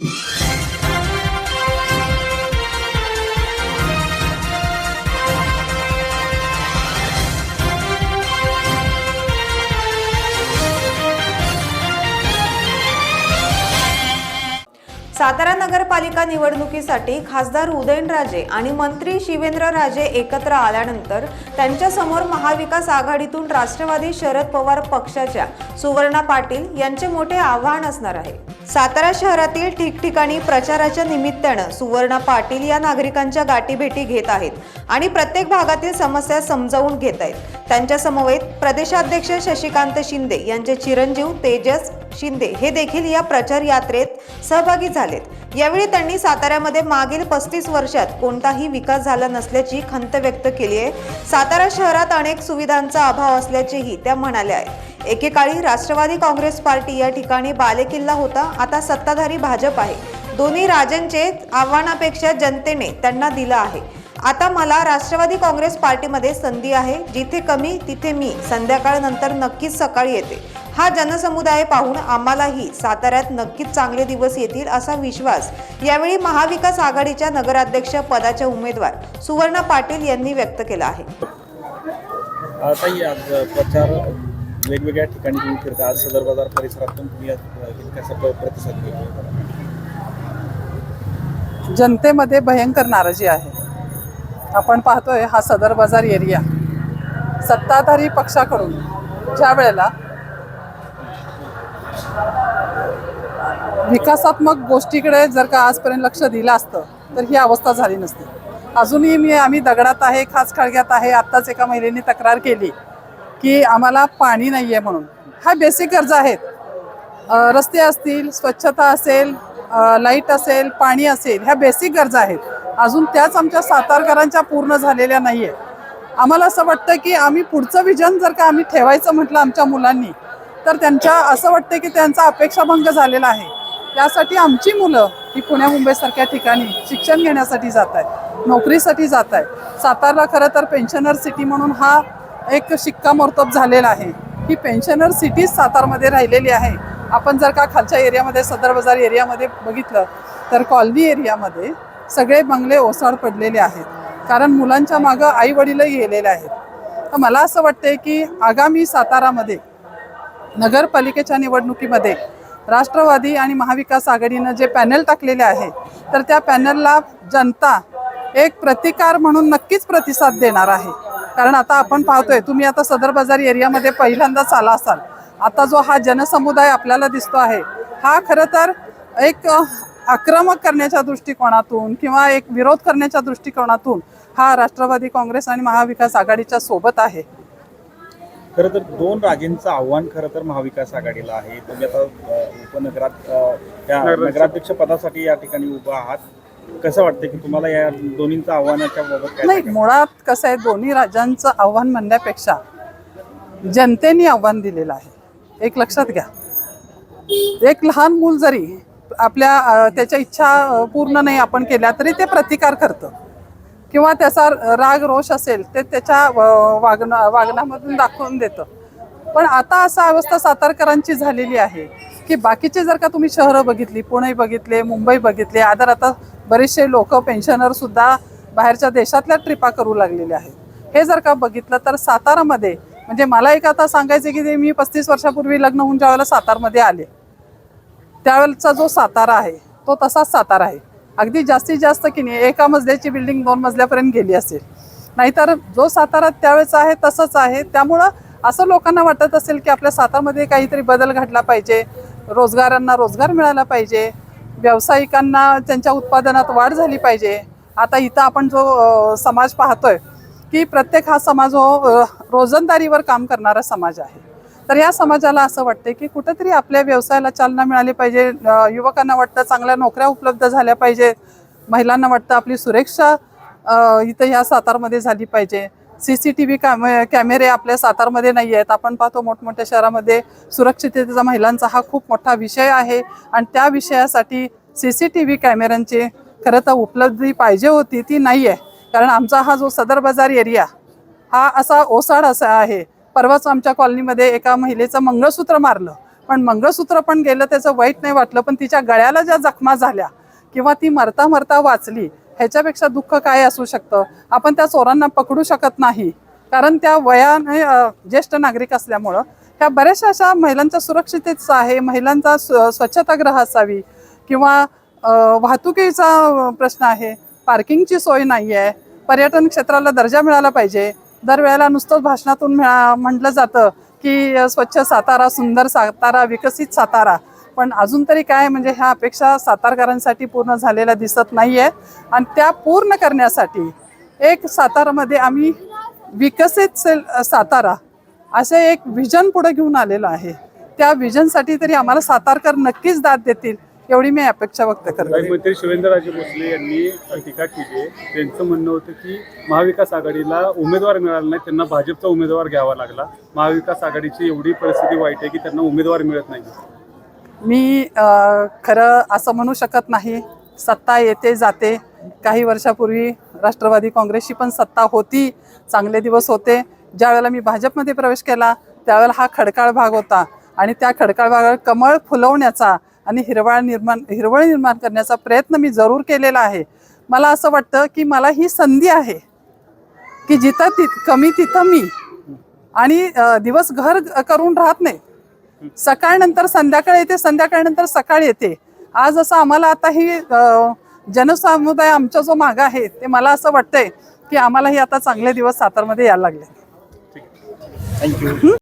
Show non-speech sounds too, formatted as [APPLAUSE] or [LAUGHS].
you [LAUGHS] Satara नगरपालिका निवडणुकीसाठी खासदार उदयनराजे आणि मंत्री शिवेंद्रराजे एकत्र आल्यानंतर त्यांच्यासमोर महाविकास आघाडीतून राष्ट्रवादी शरद पवार पक्षाच्या सुवर्णा पाटील यांचे मोठे आव्हान असणार आहे. सातारा शहरातील ठिकठिकाणी प्रचाराच्या निमित्तानं सुवर्णा पाटील या नागरिकांच्या गाठीभेटी घेत आहेत आणि प्रत्येक भागातील समस्या समजावून घेत आहेत. त्यांच्या समवेत प्रदेशाध्यक्ष शशिकांत शिंदे यांचे चिरंजीव तेजस शिंदे हे देखील या प्रचार यात्रेत सहभागी झालेत. यावेळी त्यांनी साताऱ्यामध्ये मागील पस्तीस वर्षात कोणताही विकास झाला नसल्याची खंत व्यक्त केली आहे. सातारा शहरात अनेक सुविधांचा अभाव असल्याचेही त्या म्हणाल्या आहेत. एकेकाळी राष्ट्रवादी काँग्रेस पार्टी या ठिकाणी बालेकिल्ला होता. आता सत्ताधारी भाजप आहे. दोन्ही राजांचे आव्हानापेक्षा जनतेने त्यांना दिलं आहे. आता मला राष्ट्रवादी काँग्रेस पार्टीमध्ये संधी आहे. जिथे कमी तिथे मी. संध्याकाळनंतर नक्कीच सकाळी येते. हा जनसमुदाय पाहून आम्हालाही साताऱ्यात नक्कीच चांगले दिवस येतील असा विश्वास यावेळी महाविकास आघाडीच्या नगराध्यक्ष पदाच्या उमेदवार सुवर्णा पाटील यांनी व्यक्त केला आहे. प्रचार वेगवेगळ्या ठिकाणी तुम्ही फिरता. आज सदर बाजार परिसरातून तुम्ही प्रतिसाद घेतला. जनतेमध्ये भयंकर नाराजी आहे. आपण पाहतोय हा सदर बाजार एरिया. सत्ताधारी पक्षाकडून ज्या वेळेला विकासात्मक गोष्टीकडे जर का आजपर्यंत लक्ष दिलं असतं तर ही अवस्था झाली नसती. अजूनही मी आम्ही दगडात आहे खास खळग्यात आहे आत्ताच एका महिलेने तक्रार केली की आम्हाला पाणी नाही आहे म्हणून. हा बेसिक गरजा आहेत. रस्ते असतील स्वच्छता असेल लाइट असेल पाणी असेल ह्या बेसिक गरजा आहेत. अजून त्याच आमच्या सातारकरांच्या पूर्ण झालेल्या नाही आहे आम्हाला असं वाटतं की आम्ही पुढचं विजन जर का आम्ही ठेवायचं म्हटलं आमच्या मुलांनी तर त्यांच्या असं वाटतं की त्यांचा अपेक्षाभंग झालेला आहे. त्यासाठी आमची मुलं ही पुण्या मुंबईसारख्या ठिकाणी शिक्षण घेण्यासाठी जात आहेत नोकरीसाठी जात आहेत. सातारला खरं तर पेन्शनर सिटी म्हणून हा एक शिक्कामोर्तब झालेला आहे. ही पेन्शनर सिटीच सातारमध्ये राहिलेली आहे. आपण जर का खालच्या एरियामध्ये सदर बाजार एरियामध्ये बघितलं तर कॉलनी एरियामध्ये सगळे बंगले ओसाड पडलेले आहेत. कारण मुलांच्या मागं आईवडीलही गेलेले आहेत. तर मला असं वाटतंय की आगामी सातारामध्ये नगरपालिकेच्या निवडणुकीमध्ये राष्ट्रवादी आणि महाविकास आघाडीनं जे पॅनल टाकलेले आहे तर त्या पॅनलला जनता एक प्रतिकार म्हणून नक्कीच प्रतिसाद देणार आहे. कारण आता आपण पाहतोय तुम्ही आता सदर बाजार एरियामध्ये पहिल्यांदाच आला असाल. आता जो हा जनसमुदाय आपल्याला दिसतो आहे हा खरं तर एक आक्रमक करण्याच्या दृष्टिकोनातून किंवा एक विरोध करण्याच्या दृष्टिकोनातून हा राष्ट्रवादी काँग्रेस आणि महाविकास आघाडीच्या सोबत आहे. खरं तर दोन राजेंचं आव्हान खरं तर महाविकास आघाडीला आहे. तुम्ही आता उपनगरात त्या नगराध्यक्ष पदासाठी या ठिकाणी उभा आहात. कसं वाटतं की तुम्हाला या दोन्हींचं आव्हानाच्या बाबत काय नाही? मुळात कसं आहे दोन्ही राज्यांचं आव्हान म्हणण्यापेक्षा जनतेने आव्हान दिलेलं आहे. एक लक्षात घ्या. एक लहान मूल जरी आपल्या त्याच्या इच्छा पूर्ण नाही आपण केल्या तरी ते प्रतिकार करतं. किंवा त्याचा राग रोष असेल ते त्याच्या अ, वागण वागण्यामधून दाखवून देतं. पण आता असा अवस्था सातारकरांची झालेली आहे की बाकीचे जर का तुम्ही शहरं बघितली पुणे बघितले मुंबई बघितले आदर आता बरेचसे लोक पेन्शनरसुद्धा बाहेरच्या देशातल्या ट्रिपा करू लागलेले आहेत. हे जर का बघितलं तर सातारामध्ये म्हणजे मला एक आता सांगायचं की ते मी पस्तीस वर्षापूर्वी लग्न होऊन ज्यावेळेला सातारमध्ये आले त्यावेळेचा जो सातारा आहे तो तसाच सातारा आहे. अगदी जास्तीत जास्त की नाही एका मजल्याची बिल्डिंग दोन मजल्यापर्यंत गेली असेल. नाहीतर जो सातारा त्यावेळेचा आहे तसंच आहे. त्यामुळं असं लोकांना वाटत असेल की आपल्या सातारमध्ये काहीतरी बदल घडला पाहिजे रोजगारांना रोजगार मिळाला पाहिजे व्यावसायिकांना त्यांच्या उत्पादनात वाढ झाली पाहिजे. आता इथं आपण जो समाज पाहतोय की प्रत्येक हा समाज हो रोजंदारीवर काम करणारा समाज आहे. तर या समाजाला असं वाटते की कुठंतरी आपल्या व्यवसायाला चालना मिळाली पाहिजे. युवकांना वाटतं चांगल्या नोकऱ्या उपलब्ध झाल्या पाहिजे. महिलांना वाटतं आपली सुरक्षा इथं ह्या सातारमध्ये झाली पाहिजे. सी सी टी व्ही कॅमे कॅमेरे आपल्या सातारमध्ये नाही आहेत. आपण पाहतो मोठमोठ्या शहरामध्ये सुरक्षिततेचा महिलांचा हा खूप मोठा विषय आहे. आणि त्या विषयासाठी सी सी टी व्ही कॅमेऱ्यांची खरं तर उपलब्धी पाहिजे होती ती नाही आहे कारण आमचा हा जो सदर बाजार एरिया हा असा ओसाड असा आहे. परवाच आमच्या कॉलनीमध्ये एका महिलेचं मंगळसूत्र मारलं. पण मंगळसूत्र पण गेलं त्याचं वाईट नाही वाटलं पण तिच्या गळ्याला ज्या जखमा झाल्या किंवा ती मरता मरता वाचली ह्याच्यापेक्षा दुःख काय असू शकतं? आपण त्या चोरांना पकडू शकत नाही. कारण त्या वयाने ज्येष्ठ नागरिक असल्यामुळं ह्या बऱ्याचशा अशा महिलांच्या सुरक्षिततेचं आहे महिलांचा स्व- स्वच्छतागृह असावी किंवा वाहतुकीचा प्रश्न आहे पार्किंगची सोय नाही आहे पर्यटन क्षेत्राला दर्जा मिळाला पाहिजे दरवेळेला नुसतंच भाषणातून मिळा म्हटलं जातं की स्वच्छ सातारा सुंदर सातारा विकसित सातारा. पण अजून तरी काय म्हणजे ह्या अपेक्षा सातारकरांसाठी पूर्ण झालेल्या दिसत नाही आहेत आणि त्या पूर्ण करण्यासाठी एक सातारामध्ये आम्ही विकसित सेल सातारा असे एक व्हिजन पुढे घेऊन आलेलं आहे. त्या विजनसाठी तरी आम्हाला सातारकर नक्कीच दाद देतील. एवढी मी अपेक्षा व्यक्त करते. काही मंत्री शिवेंद्रराजे भोसले यांनी टीका केली आहे. त्यांचं म्हणणं होतं की महाविकास आघाडीला उमेदवार मिळाला नाही त्यांना भाजपचा उमेदवार घ्यावा लागला. महाविकास आघाडीची एवढी परिस्थिती वाईट आहे की त्यांना उमेदवार मिळत नाही. मी खरं असं म्हणू शकत नाही. सत्ता येते जाते. काही वर्षापूर्वी राष्ट्रवादी काँग्रेसची पण सत्ता होती. चांगले दिवस होते. ज्यावेळेला मी भाजपमध्ये प्रवेश केला त्यावेळेला हा खडकाळ भाग होता. आणि त्या खडकाळ भागावर कमळ फुलवण्याचा आणि हिरवळ निर्माण हिरवळ निर्माण करण्याचा प्रयत्न मी जरूर केलेला आहे. मला असं वाटतं की मला ही संधी आहे की जिथं ति कमी तिथं मी आणि दिवस घर करून राहत नाही. सकाळ नंतर संध्याकाळ येते संध्याकाळ नंतर सकाळ येते. आज असं आम्हाला आता ही जनसमुदाय आमचा जो मागा आहे ते मला असं वाटतंय की आम्हालाही आता चांगले दिवस सातारमध्ये यायला लागले. थँक्यू